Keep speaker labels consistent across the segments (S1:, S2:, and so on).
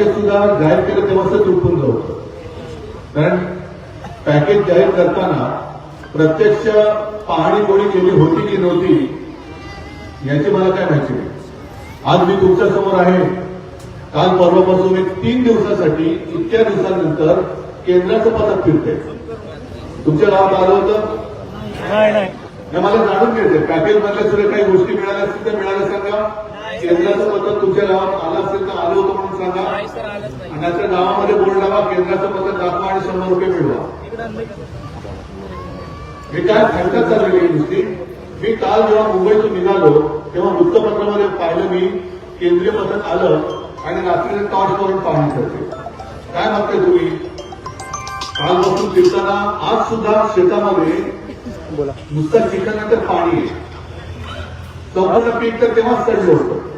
S1: Package सुद्धा जाहीर केलं तेव्हाच चुकून जाऊ. कारण पॅकेज जाहीर करताना प्रत्यक्ष पाहणी कोणी केली होती की नव्हती याची मला काय माहिती नाही. आज मी तुमच्यासमोर आहे. काल परवापासून एक तीन दिवसासाठी इतक्या दिवसानंतर केंद्राचं पथक फिरते तुमच्या गावात आलं होतं?
S2: नाही,
S1: मला जाणून घ्यायचं पॅकेज मधल्या सुद्धा काही गोष्टी मिळाल्या असतील तर मिळाल्या सांगा. केंद्राचं पथक तुमच्या गावात आलं असेल तर आलं होतं म्हणून सांगा. आणि आता गावामध्ये बोर्ड लावा केंद्राचं पथक दाखवा आणि शंभर रुपये मिळवा. मी काय फायदा चाललेली नुसती? मी काल जेव्हा मुंबईतून निघालो तेव्हा वृत्तपत्रामध्ये पाहिलं मी केंद्रीय पथक आलं आणि रात्रीने टॉर्च करून पाहणी करते काय मागताय तुम्ही? काल बसून फिरताना आज सुद्धा शेतामध्ये
S2: बोला.
S1: नुसतं चिखलनंतर पाणी संपूर्ण पीक तर तेव्हाच चढलं होतं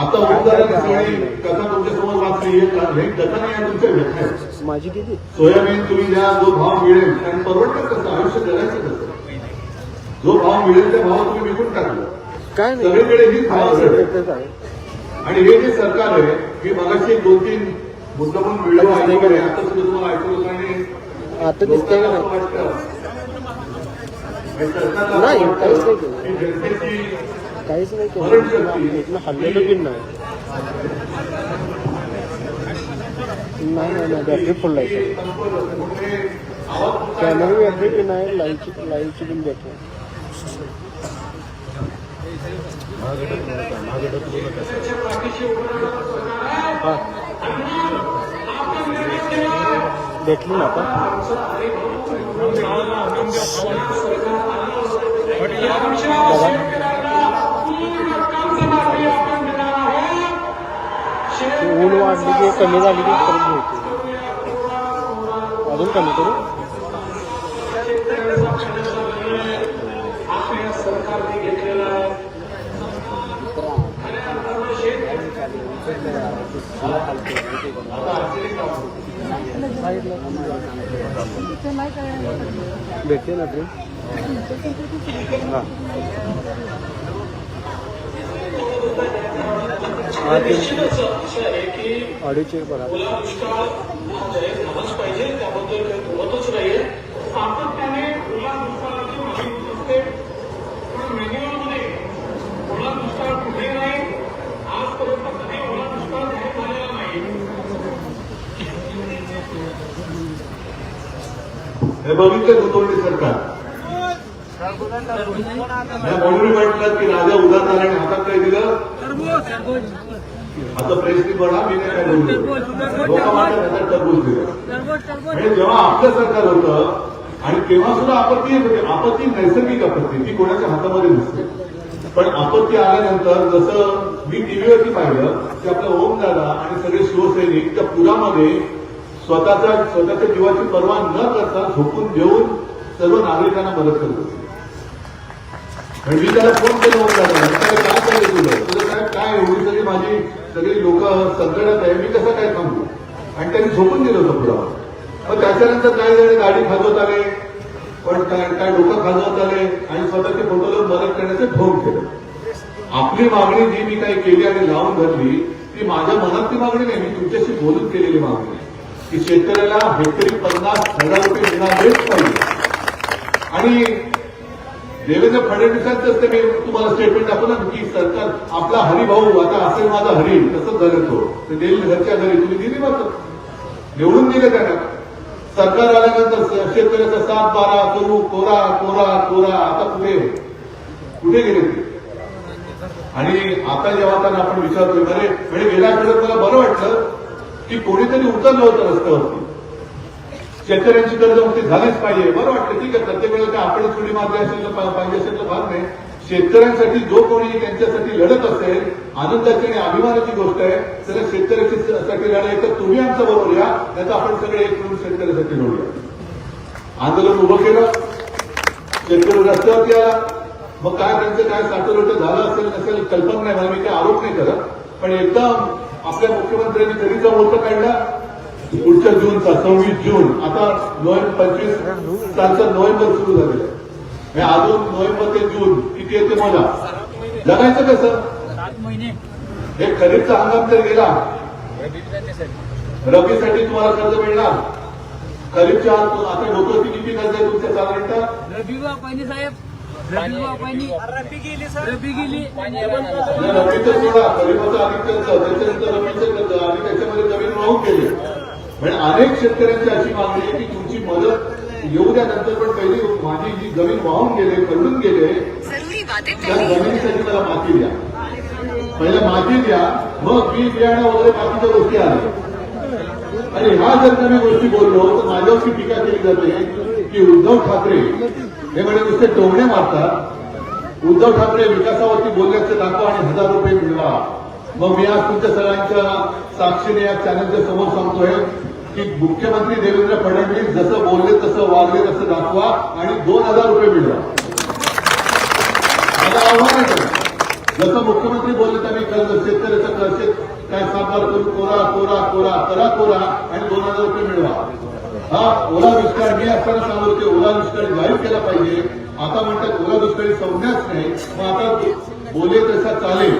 S1: आता उपचाराची सगळी कथा तुमच्यासमोर वाचली हे कथा नाही तुमच्या व्यथा आहेत.
S2: माझी किती?
S1: सोयाबीन तुम्ही ज्या जो भाव मिळेल आणि परवडतं कसं? आयुष्य जगायचं कसं? जो भाव मिळेल त्या भावात तुम्ही विकून टाकलं.
S2: काय
S1: सगळीकडे हीच भाव. आणि हे जे सरकार आहे मी मगाशी दोन तीन मुद्दा पण व्हिडिओ ऐकले आता सुद्धा तुम्हाला ऐकलं आणि
S2: आता दिसतंय नाही काहीच नाही केलं. काहीच नाही केलं. हल्लेलं बिन नाही. नाही नाही नाही बॅटरी फुल आहे कॅमेरा बॅटरी बिन आहे लाईटची लाईटची बिन बॅटरी भेटली ना आता. ती की कमी झाली की परत घ्यायची अजून कमी करू? भेटते ना ड्रीम हां हा. ऑडिओ चेक बघा
S1: हे बघितलं गुंतवणूक सरकार. म्हणून म्हटलं की राजा आणि हातात काय दिलं? आता प्रेसनी बघा मी नाही काय टरबूज दिलं. म्हणजे जेव्हा आपलं सरकार होतं आणि तेव्हा सुद्धा आपत्ती येत होती. आपत्ती नैसर्गिक आपत्ती ती कोणाच्या हातामध्ये नसते. पण आपत्ती आल्यानंतर जसं मी टीव्हीवरती पाहिलं की आपलं ओम दादा आणि सगळे शिवसैनिक त्या पुरामध्ये स्वतःच्या स्वतःच्या जीवाची पर्वा न करता झोपून देऊन सर्व नागरिकांना मदत करत होते. म्हणजे मी त्याला फोन केला होता त्याला काय चाललंय तुझं तुझं काय काय एवढी सगळी माझी सगळी लोक संकटात आहे? मी कसं काय थांबू? आणि त्यांनी झोपून दिलं होतं पुरावा. मग त्याच्यानंतर काही जण गाडी खाजवत आले. पण काय लोक डोकं खाजवत आले आणि स्वतःचे फोटो लावून मदत करण्याचं ठोक केलं. आपली मागणी जी मी काही केली आणि लावून धरली ती माझ्या मनातली मागणी नाही. मी तुमच्याशी बोलून केलेली मागणी आहे. की शेतकऱ्याला हेक्टरी पन्नास हजार रुपये मिळालेच पाहिजे आणि देवेंद्र फडणवीसांचं ते मी तुम्हाला स्टेटमेंट दाखवलं की सरकार आपला हरिभाऊ आता असेल माझा हरी तसंच झालं तो. ते देईल घरच्या घरी तुम्ही दिली मग निवडून दिलं त्यांना. सरकार आल्यानंतर शेतकऱ्याचा सात बारा करू कोरा कोरा कोरा आता पुढे. कुठे गेले ते? आणि आता जेव्हा त्यांना आपण विचारतोय बरे म्हणजे गेल्या आठवड्यात मला बरं वाटलं की कोणीतरी उतरलं होतं रस्त्यावरती. शेतकऱ्यांची कर्जमुक्ती झालीच पाहिजे. बरं वाटतं ठीक आहे. प्रत्येक वेळेला काय आपण थोडी मागणी असेल तर पाहिजे असेल तर फार नाही. शेतकऱ्यांसाठी जो कोणी त्यांच्यासाठी लढत असेल आनंदाची आणि अभिमानाची गोष्ट आहे तर शेतकऱ्याची साठी लढाई तर तुम्ही आमचं बरोबर या त्याचा आपण सगळे एक मिळून शेतकऱ्यासाठी लढूया. आंदोलन उभं केलं. शेतकरी रस्त्यावरती आला. मग काय त्यांचं काय साठवलोट झालं असेल नसेल कल्पना नाही. मला मी काही आरोप नाही करत. पण एकदम आपल्या मुख्यमंत्र्यांनी कधीचा मोर्चा काढला. पुढच्या जूनचा सव्वीस जून. आता नोव्हेंबर पंचवीस सालचं नोव्हेंबर सुरू झालेलं आहे. अजून नोव्हेंबर ते जून किती येते मला? जगायचं कसं? हे खरीपचा हंगाम तर गेला. रबीसाठी तुम्हाला कर्ज मिळणार. खरीपच्या आत आता डोक्यावरती किती कर्ज आहे तुमच्या साधारणतः
S3: रबी बापानी साहेब. रबी बापानी रबी गेली
S1: रबीचं सोडा. खरीपाचं अधिक कर्ज त्याच्यानंतर रबीचं कर्ज. आणि त्याच्यामध्ये जमीन वाहून गेले. म्हणजे अनेक शेतकऱ्यांची अशी मागणी आहे की तुमची मदत येऊ द्या. नंतर पण पहिली माझी जी जमीन वाहून गेले खरडून गेले त्या जमिनीसाठी मला माती द्या. पहिलं माती द्या मग बी बियाणं वगैरे बाकीच्या गोष्टी आल्या. आणि ह्या जर का मी गोष्टी बोललो तर माझ्यावरची टीका केली जाते की उद्धव ठाकरे हे म्हणजे नुसते टोमणे मारतात. उद्धव ठाकरे विकासावरती बोलल्याचं दाखवा आणि हजार रुपये मिळवा. मग मी आज तुमच्या सगळ्यांच्या साक्षीने या चॅनलच्या समोर सांगतोय की मुख्यमंत्री देवेंद्र फडणवीस जसं बोलले तसं वागले तसं दाखवा आणि दोन हजार रुपये मिळवा. माझं आव्हान आहे. जसं मुख्यमंत्री बोलले त्यांनी कर्ज शेतकऱ्याचं कर्ज काय साकार करून कोरा कोरा कोरा करा कोरा आणि दोन हजार रुपये मिळवा. हा ओला दुष्काळ मी असताना सांगत होते ओला दुष्काळ जाहीर केला पाहिजे. आता म्हणतात ओला दुष्काळी संज्ञाच नाही. मग आता बोले तसा चालेल.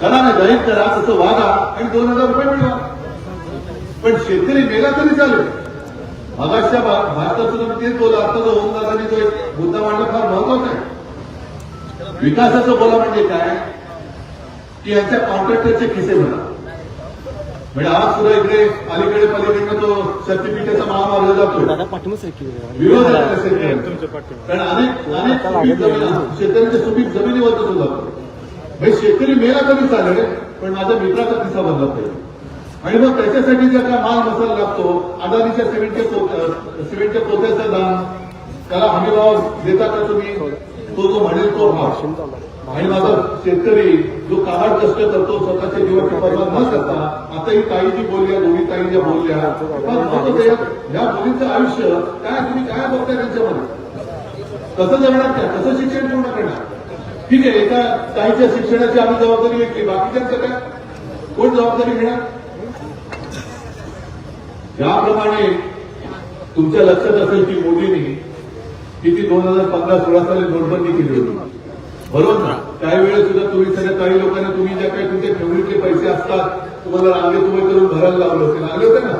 S1: करा ना जाहीर करा तसं वागा आणि दोन हजार रुपये मिळवा. पण शेतकरी मेला तरी चालेल. भा- भारतात सुद्धा तेच बोला आता जो ओमदादांनी जो एक मुद्दा मांडला फार महत्त्वाचा आहे. विकासाचं बोला म्हणजे काय? की यांच्या कॉन्ट्रॅक्टरचे खिसे भरा म्हणजे आज सुद्धा इकडे अलीकडे पलीकडनं तो शक्तीपीठाचा महामार्ग जातो विरोध. कारण अनेक अनेक सुपीक जमीन शेतकऱ्यांच्या सुपीक जमिनीवर तो जातो म्हणजे शेतकरी मेला कधी चालेल पण माझ्या मित्राचा किस्सा बनला पाहिजे. आणि मग त्याच्यासाठी जर का माल मसाला लागतो अदानीच्या सिमेंटच्या पोत- सिमेंटच्या पोत्याचं दाम त्याला हमीभाव देता का तुम्ही? तो जो म्हणेल तो भाव आणि माझा शेतकरी जो कामात कष्ट करतो स्वतःच्या जीवाची पर्वा न करता आता ही ताई जी बोलल्या. दोन्ही ताई ज्या बोलल्या ह्या या मुलींचं आयुष्य काय तुम्ही काय बघताय त्यांच्यामध्ये? कसं जगणार त्या? कसं शिक्षण पूर्ण करणार? ठीक आहे एका ताईच्या शिक्षणाची आम्ही जबाबदारी घेतली. बाकीच्यांचं काय? कोण जबाबदारी घेणार? ज्याप्रमाणे तुमच्या लक्षात असेल की मोदींनी किती दोन हजार पंधरा सोळा साली नोटबंदी केली होती. बरोबर ना? त्यावेळेस सुद्धा तुम्ही सगळ्या काही लोकांना तुम्ही ज्या काही तुमच्या फेवरीतले पैसे असतात तुम्हाला रांगेत उभे करून भरायला लावले होते लागले होते ना?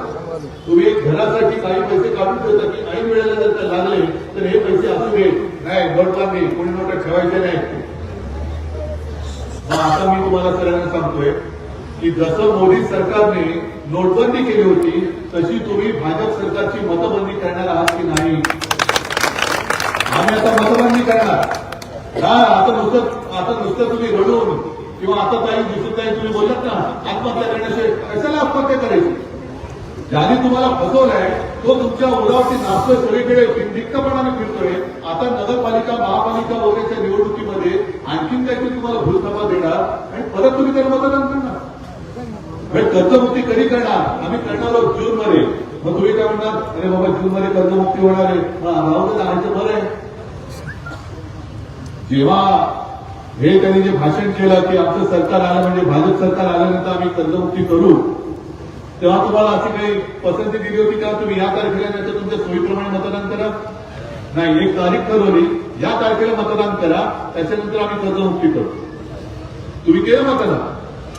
S1: तुम्ही घरासाठी काही पैसे काढून ठेवता की काही वेळेला जर लागले तर हे पैसे असू दे नाही नोटबंदी कोणी नोट ठेवायचे नाही आता मी तुम्हाला सगळ्यांना सांगतोय की जसं मोदी सरकारने नोटबंदी केली होती तशी तुम्ही भाजप सरकारची मतबंदी करणार आहात की नाही? आम्ही आता मतबंदी करणार. हा आता नुसतं आता नुसतं तुम्ही रडून किंवा आता काही दिसत नाही तुम्ही बोललात ना आत्महत्या करण्याचे कशाला आत्महत्या करायची? ज्याने तुम्हाला फसवलाय तो तुमच्या उरावरती नाचतोय सगळीकडे निकपणाने फिरतोय. आता नगरपालिका महापालिका वगैरेच्या निवडणुकीमध्ये आणखीन काहीतरी तुम्हाला भूलथापा देणार आणि परत तुम्ही त्याला मतदान करणार. म्हणजे कर्जमुक्ती कधी करणार? आम्ही करणार आहोत जून मध्ये मग तुम्ही काय म्हणणार? अरे बाबा जून मध्ये कर्जमुक्ती होणार आहे. हा, राहू दे बरं आहे. जेव्हा हे त्यांनी जे भाषण केलं की आमचं सरकार आलं म्हणजे भाजप सरकार आल्यानंतर आम्ही कर्जमुक्ती करू तेव्हा तुम्हाला अशी काही पसंती दिली होती का? तुम्ही या तारखेला नाही तर तुमच्या सोयीप्रमाणे मतदान करा. नाही एक तारीख ठरवली. या तारखेला मतदान करा. त्याच्यानंतर आम्ही कर्जमुक्ती करू. तुम्ही केलं मतदान?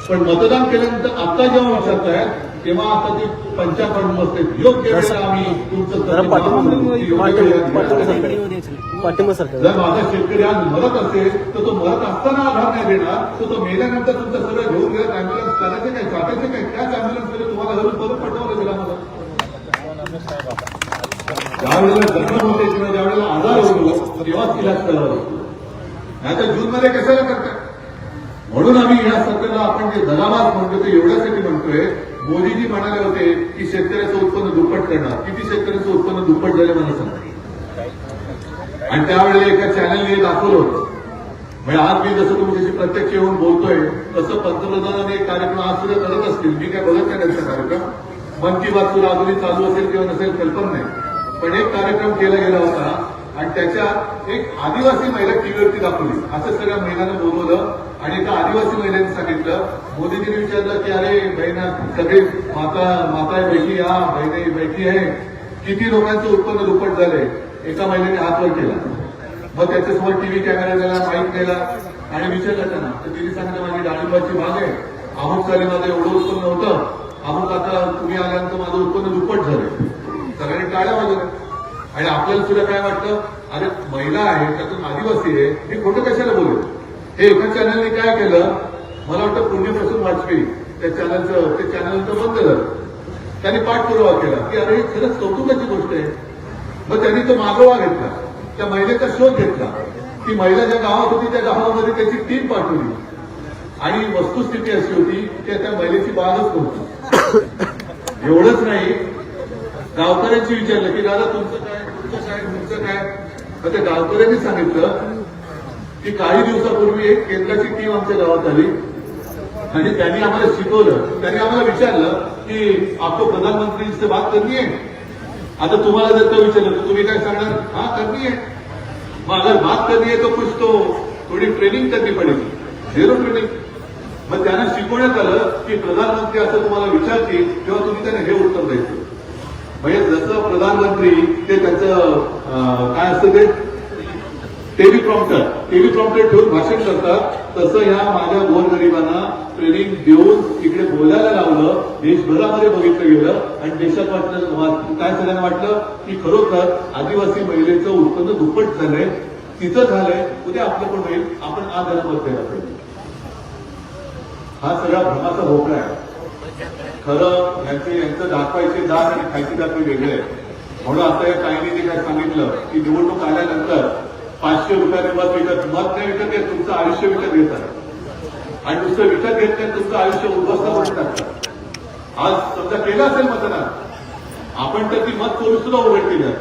S1: पण मतदान केल्यानंतर आता जेव्हा विचारताय तेव्हा आता ते पंचापन्न बसते योग्य आम्ही तुमचं
S2: जरा
S1: माझा शेतकरी आज मरत असेल तर तो मरत असताना आधार नाही देणार तर तो मेल्यानंतर तुमचं सगळं घेऊन गेलं अँब्युलन्स करायचे काय चाटायचे काय त्याच अँब्युलन्समध्ये तुम्हाला घरून परत पटवलं गेला मला ज्यावेळेला जखम होते किंवा ज्यावेळेला आजार होतो तेव्हाच इलाज करावा लागतो. आता जून मध्ये कशाला करताय म्हणून आम्ही या सरकारला आपण जे दगाबाज म्हणतो ते एवढ्यासाठी म्हणतोय मोदीजी म्हणाले होते की शेतकऱ्याचं उत्पन्न दुप्पट करणार. किती शेतकऱ्याचं उत्पन्न दुप्पट झाले मला सांगा. आणि त्यावेळेला एका चॅनलने दाखवलं होतं. म्हणजे आज मी जसं तुमच्याशी प्रत्यक्ष येऊन बोलतोय तसं पंतप्रधानांनी एक कार्यक्रम आज सुद्धा करत असतील. मी काय बघत नाही त्यांचा कार्यक्रम. मन की बात सुद्धा अजूनही चालू असेल किंवा नसेल कल्पना नाही. पण एक कार्यक्रम केला गेला होता आणि त्याच्या एक आदिवासी महिला टीव्हीवरती दाखवली. असं सगळ्या महिलांना बोलवलं. आणि एका आदिवासी महिलांनी सांगितलं मोदीजींनी विचारलं की अरे बहिणा सगळे माता माता बैठी या बहिणी बैठी आहे. किती लोकांचं उत्पन्न दुप्पट झालंय. एका महिलेने हात वर केला. मग त्याच्यासमोर टीव्ही कॅमेरा गेला माईक गेला आणि विचारलं त्यांना. तर तिने सांगितलं माझी डाळिंबाची बाग आहे. अमुक साली माझं एवढं उत्पन्न होतं. अमुक आता तुम्ही आल्यानंतर माझं उत्पन्न दुप्पट झालं सगळ्यांनी टाळ्या वाजवल्या. आणि आपल्याला सुद्धा काय वाटतं? अरे महिला आहे त्यातून आदिवासी आहे मी खोटं कशाला बोलू? हे एका चॅनलने काय केलं? मला वाटतं पुण्यप्रसून वाजपेयी त्या चॅनलचं ते चॅनल तर बंद झालं. त्यांनी पाठपुरावा केला की अरे ही खरंच कौतुकाची गोष्ट आहे. मग त्यांनी तो मागोवा घेतला. त्या महिलेचा शोध घेतला. ती महिला ज्या गावात होती त्या गावामध्ये त्याची टीम पाठवली. आणि वस्तुस्थिती अशी होती की त्या महिलेची बाळच नव्हती. एवढंच नाही. गावकऱ्यांची विचारलं की दादा तुमचं काय तुमचं शाळेत तुमचं काय? तर त्या गावकऱ्यांनी सांगितलं की काही दिवसापूर्वी एक केंद्राची टीम आमच्या गावात आली. आणि त्यांनी आम्हाला शिकवलं. त्यांनी आम्हाला विचारलं की आपको प्रधानमंत्री बात करणी आहे? आता तुम्हाला जर का विचारलं तर तुम्ही काय सांगणार? हा करणी आहे. मग अगर बात करणी आहे तो कुछ तो थोडी ट्रेनिंग करणी पडेल. झिरो ट्रेनिंग मग त्यांना शिकवण्यात आलं की प्रधानमंत्री असं तुम्हाला विचारतील तेव्हा तुम्ही त्यांना हे उत्तर द्यायचं. म्हणजे जसं प्रधानमंत्री ते त्याचं काय असतं ते? टेलिप्रॉम्प्टर टेलिप्रॉम्प्टर ठेवून भाषण करतात. तसं ह्या माझ्या गोरगरिबांना ट्रेनिंग देऊन इकडे बोलायला लावलं देशभरामध्ये बघितलं गेलं आणि देशात वाटलं काय सगळ्यांना वाटलं की खरोखर आदिवासी महिलेचं उत्पन्न दुप्पट झालंय तिचं झालंय उद्या आपलं पण होईल आपण आज याला मत द्यायला पाहिजे. हा सगळा भ्रमाचा भोपळा आहे. खरं यांचे यांचं दाखवायचे दात आणि खायचे दात वेगळे आहे. म्हणून आता या काहींनी जे काय सांगितलं की निवडणूक आल्यानंतर पाचशे रुपयाने मत विकत मत नाही विकत घेत तुमचं आयुष्य विकत घेतात आणि नुसतं विकत घेत नाही तुमचं आयुष्य उद्ध्वस्त करून टाकतात आज समजा केलं असेल मतदान आपण तर ती मत चोरी सुद्धा उघड केली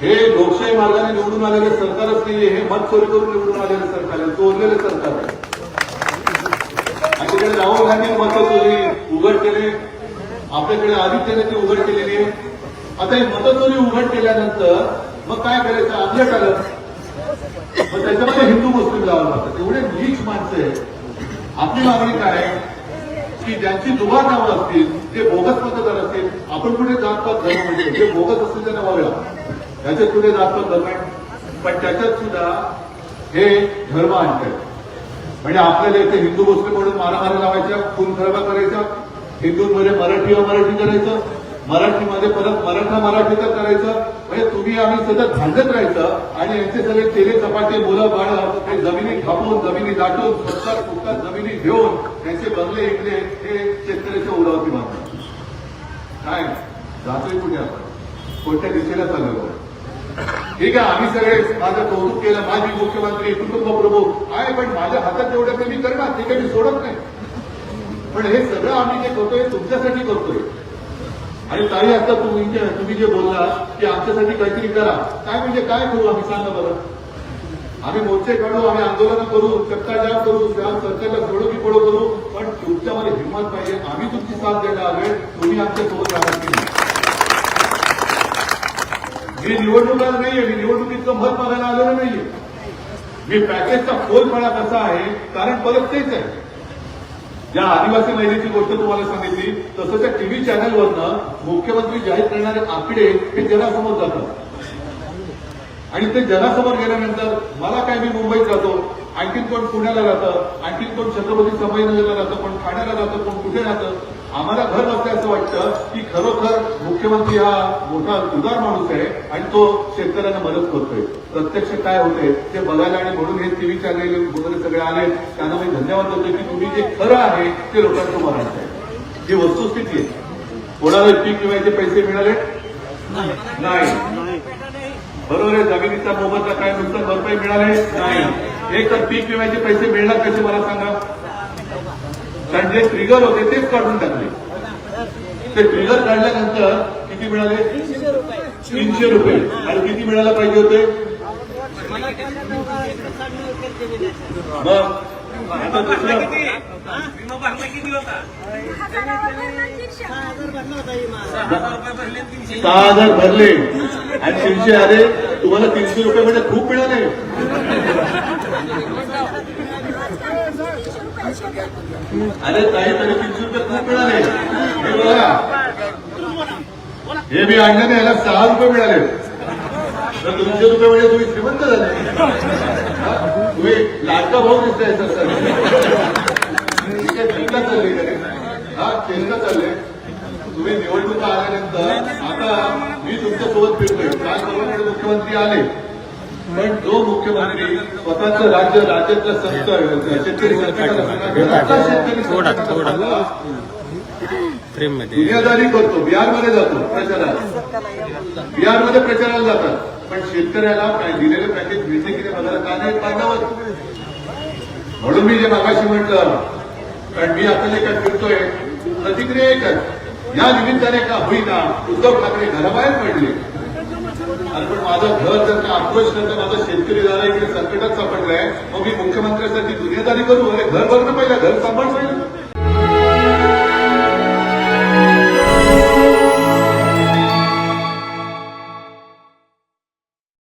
S1: हे लोकशाही मार्गाने निवडून आलेले सरकारच नाहीये हे मत चोरी करून निवडून आलेलं सरकार आहे चोरलेले सरकार आहे. आणि तिकडे राहुल गांधी मत चोरी उघड केले आपल्याकडे आदित्यने ती उघड केलेली आहे आता हे मतदोरी उघड केल्यानंतर मग काय करायचं? आमल्यात आलं मग त्याच्यामध्ये हिंदू मुस्लिम लावलं जातात एवढे नीच माणसं आपली मागणी काय? की ज्यांची दुबा नावं असतील जे बोगस मतदार असतील आपण कुठे जातपात धर्म म्हणजे? जे बोगस असतील त्यांना वगळा त्याच्यात कुठे जातपात धर्म आहे? पण त्याच्यात सुद्धा हे धर्म आणतात म्हणजे आपल्याला इथे हिंदू मुस्लिम म्हणून मारामारी लावायच्या खून खराबा करायच्या हिंदूंमध्ये मराठी व मराठी करायचं मराठीमध्ये परत मराठा मराठीचं करायचं. म्हणजे तुम्ही आम्ही सतत भांडत राहायचं आणि यांचे सगळे तेले चपाटे मुलं बाळं हे जमिनी खापून जमिनी दाटून स्वतः फुटतात जमिनी घेऊन त्यांचे बंगले इकडे हे शेतकऱ्याच्या उरावती बांधतात काय? जातोय कुठे आपण? कोणत्या दिशेला चाललो? ठीक आहे आम्ही सगळे माझं कौतुक केलं माजी मुख्यमंत्री कुटुंब प्रमुख. आहे पण माझ्या हातात तेवढं काही मी करणार ते काही मी सोडत नाही. पण हे सगळं आम्ही जे करतोय तुमच्यासाठी करतोय. आणि ताई आता तुम्ही जे तुम्ही जे बोलला की आमच्यासाठी काहीतरी करा. काय म्हणजे काय करू आम्ही? सांगा बरं. आम्ही मोर्चे काढू आम्ही आंदोलन करू चक्काजाम करू त्या सरकारला सोडू की पडो करू पण तुमच्यामध्ये हिंमत पाहिजे आम्ही तुमची साथ द्यायला हवे तुम्ही आमच्यासोबत राहणार केली मी निवडणुका नाहीये. मी निवडणुकीचं मत मागायला आलेलं नाहीये. मी पॅकेजचा खोलपणा कसा आहे? कारण परत तेच आहे. ज्या आदिवासी महिलेची गोष्ट तुम्हाला सांगितली तसं त्या टीव्ही चॅनलवरनं मुख्यमंत्री जाहीर करणारे आकडे हे जनासमोर जातात. आणि ते जनासमोर गेल्यानंतर मला काय मी मुंबईत जातो आणखीन कोण पुण्याला जातं आणखीन कोण छत्रपती संभाजीनगरला जातं कोण ठाण्याला जातं कोण कुठे जातं आम्हाला घर बसल्या असं वाटतं की खरोखर मुख्यमंत्री हा मोठा उदार माणूस आहे आणि तो शेतकऱ्यांना मदत करतोय. प्रत्यक्ष काय होते ते बघायला आणि म्हणून हे टीव्ही चॅनल वगैरे सगळे आले त्यांना मी धन्यवाद देतो की तुम्ही जे खरं आहे ते लोकांसमोर आणताय ही वस्तुस्थिती आहे कोणाला पीक विम्याचे पैसे मिळाले? नाही. बरोबर आहे जमिनीचा मोबदला काय नुकसान भरपाई मिळाले? नाही. एक तर पीक विम्याचे पैसे मिळणार कसे मला सांगा. कारण जे ट्रिगर होते तेच काढून टाकले. ते ट्रिगर काढल्यानंतर किती मिळाले? तीनशे रुपये. आणि किती मिळायला पाहिजे होते? मग आता दुसरं.
S3: सहा हजार भरले आणि तीनशे
S1: सहा हजार भरले. आणि तीनशे आले. तुम्हाला तीनशे रुपये म्हणजे खूप मिळाले. अरे ताई तरी तीनशे रुपये खूप मिळाले. हे बघा. हे मी आणलं नाही याला सहा रुपये मिळाले. तर दोनशे रुपये म्हणजे तुम्ही श्रीमंत झाले. तुम्ही लाडका भाऊ दिसताय सर ठीक आहे चिंता चेष्टा चालली हा चिंता चालले तुम्ही निवडणुका आल्यानंतर आता मी तुमच्यासोबत फिरतोय. काल परवाकडे मुख्यमंत्री आले. पण जो मुख्यमंत्री स्वतःचं राज्य राज्यातलं शेतकरी करतो बिहारमध्ये जातो प्रचाराला. बिहारमध्ये प्रचाराला जातात. पण शेतकऱ्याला काय दिलेलं पॅकेज मिळते की बघायला का नाही पाठावत म्हणून मी जे मागाशी म्हटलं कारण मी आता जे काय फिरतोय प्रतिक्रिया एकच. या निमित्ताने का होईना उद्धव ठाकरे घराबाहेर पडले. आणि पण माझं घर जर का अप्रोच करता माझा शेतकरी झाला इकडे संकटात सापडलाय मग मी मुख्यमंत्र्यासाठी दुनियादारी करू अरे घर बघणं पहिलं घर सांभाळ